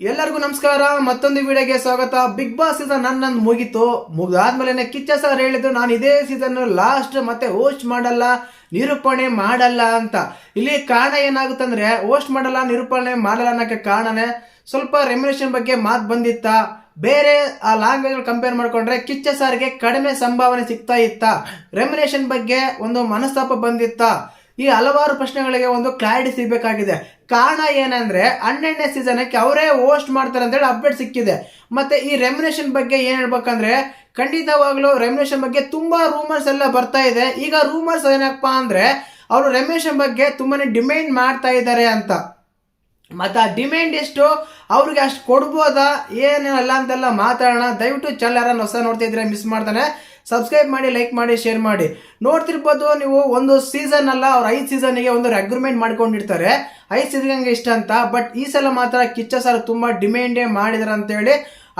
ಎಲ್ಲರಿಗೂ ನಮಸ್ಕಾರ, ಮತ್ತೊಂದು ವಿಡಿಯೋಗೆ ಸ್ವಾಗತ. ಬಿಗ್ ಬಾಸ್ ಸೀಸನ್ ನನ್ನನ್ನು ಮುಗೀತು. ಮುಗಿದಾದ್ಮೇಲೆ ಕಿಚ್ಚ ಸರ್ ಹೇಳಿದ್ರು, ನಾನು ಇದೇ ಸೀಸನ್ ಲಾಸ್ಟ್ ಮತ್ತೆ ಹೋಸ್ಟ್ ಮಾಡಲ್ಲ, ನಿರೂಪಣೆ ಮಾಡಲ್ಲ ಅಂತ. ಇಲ್ಲಿ ಕಾರಣ ಏನಾಗುತ್ತಂದ್ರೆ ಹೋಸ್ಟ್ ಮಾಡಲ್ಲ, ನಿರೂಪಣೆ ಮಾಡಲ್ಲ ಅನ್ನೋಕ್ಕೆ ಕಾರಣನೇ ಸ್ವಲ್ಪ ರೆಮ್ಯುನೇಷನ್ ಬಗ್ಗೆ ಮಾತು ಬಂದಿತ್ತ. ಬೇರೆ ಆ ಲ್ಯಾಂಗ್ವೇಜ್ ಕಂಪೇರ್ ಮಾಡ್ಕೊಂಡ್ರೆ, ಕಿಚ್ಚ ಸಾರಿಗೆ ಕಡಿಮೆ ಸಂಭಾವನೆ ಸಿಗ್ತಾ ಇತ್ತ. ರೆಮ್ಯುನೇಷನ್ ಬಗ್ಗೆ ಒಂದು ಮನಸ್ತಾಪ ಬಂದಿತ್ತ. ಈ ಹಲವಾರು ಪ್ರಶ್ನೆಗಳಿಗೆ ಒಂದು ಕ್ಲಾರಿಟಿ ಸಿಗಬೇಕಾಗಿದೆ. ಕಾರಣ ಏನಂದ್ರೆ ಹನ್ನೆರಡನೇ ಸೀಸನ್ಕ್ಕೆ ಅವರೇ ಹೋಸ್ಟ್ ಮಾಡ್ತಾರೆ ಅಂತೇಳಿ ಅಪ್ಡೇಟ್ ಸಿಕ್ಕಿದೆ. ಮತ್ತೆ ಈ ರೆಮ್ಯುನೇಷನ್ ಬಗ್ಗೆ ಏನ್ ಹೇಳ್ಬೇಕಂದ್ರೆ, ಖಂಡಿತವಾಗ್ಲೂ ರೆಮ್ಯುನೇಷನ್ ಬಗ್ಗೆ ತುಂಬಾ ರೂಮರ್ಸ್ ಎಲ್ಲ ಬರ್ತಾ ಇದೆ. ಈಗ ರೂಮರ್ಸ್ ಏನಪ್ಪಾ ಅಂದ್ರೆ, ಅವರು ರೆಮ್ಯುನೇಷನ್ ಬಗ್ಗೆ ತುಂಬಾನೇ ಡಿಮ್ಯಾಂಡ್ ಮಾಡ್ತಾ ಇದ್ದಾರೆ ಅಂತ. ಮತ್ತು ಆ ಡಿಮ್ಯಾಂಡ್ ಎಷ್ಟು? ಅವ್ರಿಗೆ ಅಷ್ಟು ಕೊಡ್ಬೋದಾ? ಏನೇನಲ್ಲ ಅಂತೆಲ್ಲ ಮಾತಾಡೋಣ. ದಯವಿಟ್ಟು ಚಾನಲ್ ಯಾರು ಹೊಸ ನೋಡ್ತಿದ್ರೆ ಮಿಸ್ ಮಾಡ್ತಾನೆ. ಸಬ್ಸ್ಕ್ರೈಬ್ ಮಾಡಿ ಲೈಕ್ ಮಾಡಿ ಶೇರ್ ಮಾಡಿ. ನೋಡ್ತಿರ್ಬೋದು ನೀವು ಒಂದು ಸೀಸನ್ ಅಲ್ಲ, ಅವ್ರು ಐದು ಸೀಸನ್ಗೆ ಒಂದು ಅಗ್ರಿಮೆಂಟ್ ಮಾಡ್ಕೊಂಡಿರ್ತಾರೆ. ಐದು ಸೀಸನ್ಗೆ ಇಷ್ಟ ಅಂತ. ಬಟ್ ಈ ಸಲ ಮಾತ್ರ ಕಿಚ್ಚ ಸರ್ ತುಂಬ ಡಿಮ್ಯಾಂಡೇ ಮಾಡಿದಾರೆ ಅಂತೇಳಿ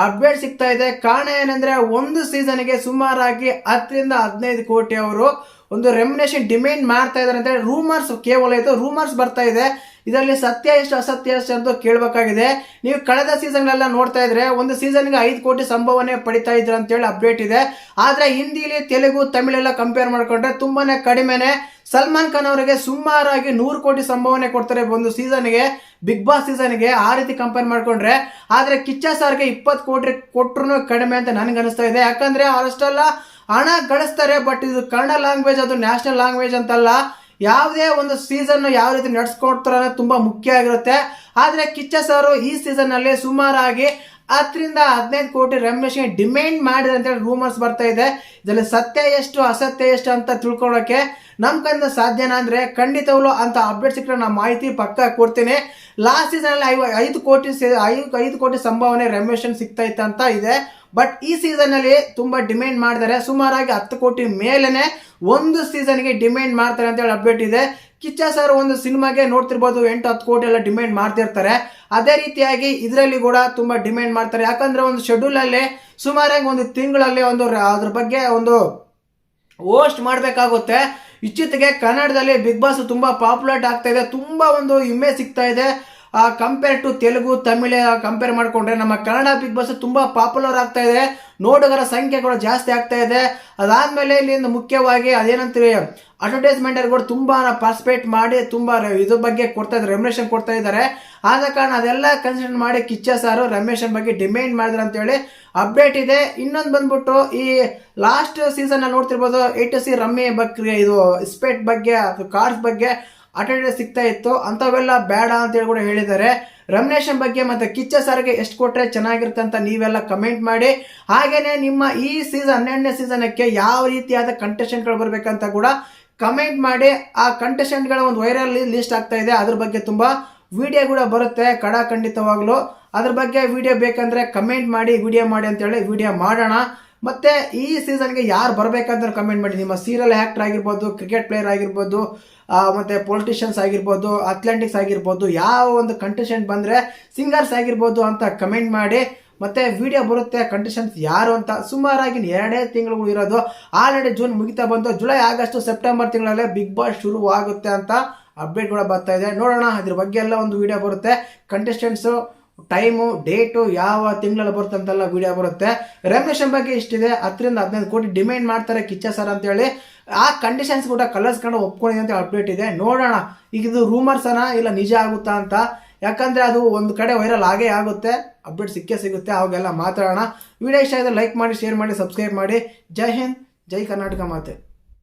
ಅಪ್ಡೇಟ್ ಸಿಗ್ತಾ ಇದೆ. ಕಾರಣ ಏನಂದ್ರೆ ಒಂದು ಸೀಸನ್ಗೆ ಸುಮಾರಾಗಿ ಹತ್ತರಿಂದ ಹದಿನೈದು ಕೋಟಿ ಅವರು ಒಂದು ರೆಮ್ಯುನೇಷನ್ ಡಿಮ್ಯಾಂಡ್ ಮಾಡ್ತಾ ಇದ್ದಾರೆ ಅಂತ ಹೇಳಿ ರೂಮರ್ಸ್ ಕೇವಲ ಇದು ರೂಮರ್ಸ್ ಬರ್ತಾ ಇದೆ. ಇದರಲ್ಲಿ ಸತ್ಯ ಎಷ್ಟು ಅಸತ್ಯ ಎಷ್ಟು ಅಂತ ಕೇಳಬೇಕಾಗಿದೆ. ನೀವು ಕಳೆದ ಸೀಸನ್ಗಳೆಲ್ಲ ನೋಡ್ತಾ ಇದ್ರೆ ಒಂದು ಸೀಸನ್ಗೆ ಐದು ಕೋಟಿ ಸಂಭವನೆ ಪಡಿತಾ ಇದ್ರು ಅಂತೇಳಿ ಅಪ್ಡೇಟ್ ಇದೆ. ಆದರೆ ಹಿಂದಿಲಿ ತೆಲುಗು, ತಮಿಳೆಲ್ಲ ಕಂಪೇರ್ ಮಾಡ್ಕೊಂಡ್ರೆ ತುಂಬಾನೇ ಕಡಿಮೆನೆ. ಸಲ್ಮಾನ್ ಖಾನ್ ಅವರಿಗೆ ಸುಮಾರಾಗಿ ನೂರು ಕೋಟಿ ಸಂಭಾವನೆ ಕೊಡ್ತಾರೆ ಒಂದು ಸೀಸನ್ಗೆ ಬಿಗ್ ಬಾಸ್ ಸೀಸನ್ಗೆ ಆ ರೀತಿ ಕಂಪೇರ್ ಮಾಡ್ಕೊಂಡ್ರೆ. ಆದರೆ ಕಿಚ್ಚ ಸಾರ್ಗೆ ಇಪ್ಪತ್ತು ಕೋಟಿ ಕೊಟ್ಟರು ಕಡಿಮೆ ಅಂತ ನನಗೆ ಅನಿಸ್ತಾ ಇದೆ. ಯಾಕಂದ್ರೆ ಅಷ್ಟೆಲ್ಲ ಹಣ ಗಳಿಸ್ತಾರೆ ಬಟ್ ಇದು ಕನ್ನಡ ಲ್ಯಾಂಗ್ವೇಜ್ ಅದು ನ್ಯಾಷನಲ್ ಲ್ಯಾಂಗ್ವೇಜ್ ಅಂತಲ್ಲ, ಯಾವುದೇ ಒಂದು ಸೀಸನ್ ಯಾವ ರೀತಿ ನಡೆಸ್ಕೊಡ್ತಾರೆ ಅನ್ನೋದು ತುಂಬ ಮುಖ್ಯ ಆಗಿರುತ್ತೆ. ಆದರೆ ಕಿಚ್ಚ ಸರ್ ಈ ಸೀಸನ್ನಲ್ಲಿ ಸುಮಾರಾಗಿ ಹತ್ತರಿಂದ ಹದಿನೈದು ಕೋಟಿ ರಮೇಶ್ಗೆ ಡಿಮ್ಯಾಂಡ್ ಮಾಡಿದೆ ಅಂತೇಳಿ ರೂಮರ್ಸ್ ಬರ್ತಾ ಇದೆ. ಇದರಲ್ಲಿ ಸತ್ಯ ಎಷ್ಟು, ಅಸತ್ಯ ಎಷ್ಟು ಅಂತ ತಿಳ್ಕೊಳ್ಳೋಕ್ಕೆ ನಮ್ಮ ಕೈಯಿಂದ ಸಾಧ್ಯನಾ ಅಂದರೆ ಖಂಡಿತವೂ ಅಂತ ಅಪ್ಡೇಟ್ ಸಿಕ್ಕರೆ ನಾನು ಮಾಹಿತಿ ಪಕ್ಕ ಕೊಡ್ತೀನಿ. ಲಾಸ್ಟ್ ಸೀಸನಲ್ಲಿ ಐವ ಐದು ಕೋಟಿ ಐದು ಐದು ಕೋಟಿ ಸಂಭಾವನೆ ರಮೇಶನ್ ಸಿಗ್ತಾ ಇತ್ತು ಅಂತ ಇದೆ. ಬಟ್ ಈ ಸೀಸನಲ್ಲಿ ತುಂಬ ಡಿಮ್ಯಾಂಡ್ ಮಾಡಿದ್ದಾರೆ ಸುಮಾರಾಗಿ ಹತ್ತು ಕೋಟಿ ಮೇಲೇ ಒಂದು ಸೀಸನ್ಗೆ ಡಿಮ್ಯಾಂಡ್ ಮಾಡ್ತಾರೆ ಅಂತ ಹೇಳಿ ಅಪ್ಡೇಟ್ ಇದೆ. ಕಿಚ್ಚ ಸರ್ ಒಂದು ಸಿನಿಮಾಗೆ ನೋಡ್ತಿರ್ಬೋದು, ಎಂಟು ಹತ್ತು ಕೋಟಿ ಎಲ್ಲ ಡಿಮ್ಯಾಂಡ್ ಮಾಡ್ತಿರ್ತಾರೆ. ಅದೇ ರೀತಿಯಾಗಿ ಇದರಲ್ಲಿ ಕೂಡ ತುಂಬಾ ಡಿಮ್ಯಾಂಡ್ ಮಾಡ್ತಾರೆ. ಯಾಕಂದ್ರೆ ಒಂದು ಶೆಡ್ಯೂಲ್ ಅಲ್ಲಿ ಸುಮಾರಾಗಿ ಒಂದು ತಿಂಗಳಲ್ಲಿ ಒಂದು ಅದ್ರ ಬಗ್ಗೆ ಒಂದು ಹೋಸ್ಟ್ ಮಾಡಬೇಕಾಗುತ್ತೆ. ಇಚ್ಚಿತಿಗೆ ಕನ್ನಡದಲ್ಲಿ ಬಿಗ್ ಬಾಸ್ ತುಂಬಾ ಪಾಪ್ಯುಲರ್ ಆಗ್ತಾ ಇದೆ. ತುಂಬಾ ಒಂದು ಇಮೇಜ್ ಸಿಗ್ತಾ ಇದೆ. Compare to Telugu, Tamil compare ಮಾಡಿಕೊಂಡ್ರೆ ನಮ್ಮ ಕನ್ನಡ ಬಿಗ್ ಬಾಸ್ ತುಂಬ ಪಾಪ್ಯುಲರ್ ಆಗ್ತಾ ಇದೆ. ನೋಡುಗರ ಕೂಡ ಜಾಸ್ತಿ ಆಗ್ತಾ ಇದೆ. ಅದಾದ್ಮೇಲೆ ಇಲ್ಲಿಂದ ಮುಖ್ಯವಾಗಿ ಅದೇನಂತೀವಿ ಅಡ್ವರ್ಟೈಸ್ಮೆಂಟ್ ಕೂಡ ತುಂಬಾ ಪಾರ್ಟಿಸಿಪೇಟ್ ಮಾಡಿ, ತುಂಬಾ ಇದ್ರ ಬಗ್ಗೆ ಕೊಡ್ತಾ ಇದ್ದಾರೆ ರೆಮ್ಯುನೇಷನ್ ಕೊಡ್ತಾ ಇದ್ದಾರೆ. ಆದ ಕಾರಣ ಅದೆಲ್ಲ ಕನ್ಸಿಡರ್ ಮಾಡಿ ಕಿಚ್ಚ ಸಾರು ರಮೇಶನ್ ಬಗ್ಗೆ ಡಿಮ್ಯಾಂಡ್ ಮಾಡಿದ್ರು ಅಂತೇಳಿ ಅಪ್ಡೇಟ್ ಇದೆ. ಇನ್ನೊಂದು ಬಂದ್ಬಿಟ್ಟು ಈ ಲಾಸ್ಟ್ ಸೀಸನ್ ನೋಡ್ತಿರ್ಬೋದು ಎ ಟು ಸಿ ರಮ್ಮಿ ಬಗ್ಗೆ, ಇದು ಸ್ಪೇಟ್ ಬಗ್ಗೆ ಕಾರ್ಸ್ ಬಗ್ಗೆ ಅಟೆಂಡೆನ್ಸ್ ಸಿಗ್ತಾ ಇತ್ತು. ಅಂಥವೆಲ್ಲ ಬೇಡ ಅಂತೇಳಿ ಕೂಡ ಹೇಳಿದ್ದಾರೆ. ರಮ್ನೇಶನ್ ಬಗ್ಗೆ ಮತ್ತು ಕಿಚ್ಚ ಸರ್ಗೆ ಎಷ್ಟು ಕೊಟ್ಟರೆ ಚೆನ್ನಾಗಿರುತ್ತೆ ಅಂತ ನೀವೆಲ್ಲ ಕಮೆಂಟ್ ಮಾಡಿ. ಹಾಗೇ ನಿಮ್ಮ ಈ ಸೀಸನ್ ಹನ್ನೆರಡನೇ ಸೀಸನಕ್ಕೆ ಯಾವ ರೀತಿಯಾದ ಕಂಟೆಸ್ಟೆಂಟ್ಗಳು ಬರಬೇಕಂತ ಕೂಡ ಕಮೆಂಟ್ ಮಾಡಿ. ಆ ಕಂಟೆಸ್ಟೆಂಟ್ಗಳ ಒಂದು ವೈರಲ್ ಲಿಸ್ಟ್ ಆಗ್ತಾ ಇದೆ. ಅದ್ರ ಬಗ್ಗೆ ತುಂಬ ವಿಡಿಯೋ ಕೂಡ ಬರುತ್ತೆ. ಕಡ ಖಂಡಿತವಾಗ್ಲೂ. ಅದ್ರ ಬಗ್ಗೆ ವಿಡಿಯೋ ಬೇಕಂದರೆ ಕಮೆಂಟ್ ಮಾಡಿ ವಿಡಿಯೋ ಮಾಡಿ ಅಂತೇಳಿ ವಿಡಿಯೋ ಮಾಡೋಣ. ಮತ್ತೆ ಈ ಸೀಸನ್ಗೆ ಯಾರು ಬರಬೇಕಂತ ಕಮೆಂಟ್ ಮಾಡಿ. ನಿಮ್ಮ ಸೀರಿಯಲ್ ಆಕ್ಟರ್ ಆಗಿರ್ಬೋದು ಕ್ರಿಕೆಟ್ ಪ್ಲೇಯರ್ ಆಗಿರ್ಬೋದು ಮತ್ತೆ ಪೊಲಿಟಿಷಿಯನ್ಸ್ ಆಗಿರ್ಬೋದು ಅಥ್ಲೆಟಿಕ್ಸ್ ಆಗಿರ್ಬೋದು, ಯಾವ ಒಂದು ಕಂಟೆಸ್ಟೆಂಟ್ ಬಂದರೆ ಸಿಂಗರ್ಸ್ ಆಗಿರ್ಬೋದು ಅಂತ ಕಮೆಂಟ್ ಮಾಡಿ. ಮತ್ತೆ ವಿಡಿಯೋ ಬರುತ್ತೆ ಕಂಟೆಸ್ಟೆಂಟ್ಸ್ ಯಾರು ಅಂತ ಸುಮಾರಾಗಿ ಎರಡೇ ತಿಂಗಳು ಇರೋದು. ಆಲ್ರೆಡಿ ಜೂನ್ ಮುಗಿತಾ ಬಂತು ಜುಲೈ ಆಗಸ್ಟ್ ಸೆಪ್ಟೆಂಬರ್ ತಿಂಗಳಲ್ಲೇ ಬಿಗ್ ಬಾಸ್ ಶುರು ಆಗುತ್ತೆ ಅಂತ ಅಪ್ಡೇಟ್ ಕೂಡ ಬರ್ತಾ ಇದೆ. ನೋಡೋಣ, ಅದ್ರ ಬಗ್ಗೆ ಎಲ್ಲ ಒಂದು ವಿಡಿಯೋ ಬರುತ್ತೆ. ಕಂಟೆಸ್ಟೆಂಟ್ಸು ಟೈಮು, ಡೇಟು ಯಾವ ತಿಂಗಳಲ್ಲಿ ಬರುತ್ತೆ ಅಂತೆಲ್ಲ ವಿಡಿಯೋ ಬರುತ್ತೆ. ರೆಮ್ಯೂಷನ್ ಬಗ್ಗೆ ಇಷ್ಟಿದೆ, ಹತ್ತರಿಂದ ಹದಿನೈದು ಕೋಟಿ ಡಿಮ್ಯಾಂಡ್ ಮಾಡ್ತಾರೆ ಕಿಚ್ಚ ಸರ್ ಅಂತೇಳಿ. ಆ ಕಂಡೀಷನ್ಸ್ ಕೂಡ ಕಲರ್ಸ್ಕೊಂಡು ಒಪ್ಕೊಂಡಿದೆ ಅಂತ ಅಪ್ಡೇಟ್ ಇದೆ. ನೋಡೋಣ ಈಗ ಇದು ರೂಮರ್ಸ್ ಅನ ಇಲ್ಲ ನಿಜ ಆಗುತ್ತಾ ಅಂತ. ಯಾಕಂದ್ರೆ ಅದು ಒಂದು ಕಡೆ ವೈರಲ್ ಆಗೇ ಆಗುತ್ತೆ. ಅಪ್ಡೇಟ್ ಸಿಕ್ಕೇ ಸಿಗುತ್ತೆ, ಅವಾಗೆಲ್ಲ ಮಾತಾಡೋಣ. ವಿಡಿಯೋ ಇಷ್ಟ ಆಗಿದೆ ಲೈಕ್ ಮಾಡಿ ಶೇರ್ ಮಾಡಿ ಸಬ್ಸ್ಕ್ರೈಬ್ ಮಾಡಿ. ಜೈ ಹಿಂದ್, ಜೈ ಕರ್ನಾಟಕ ಮಾತೆ.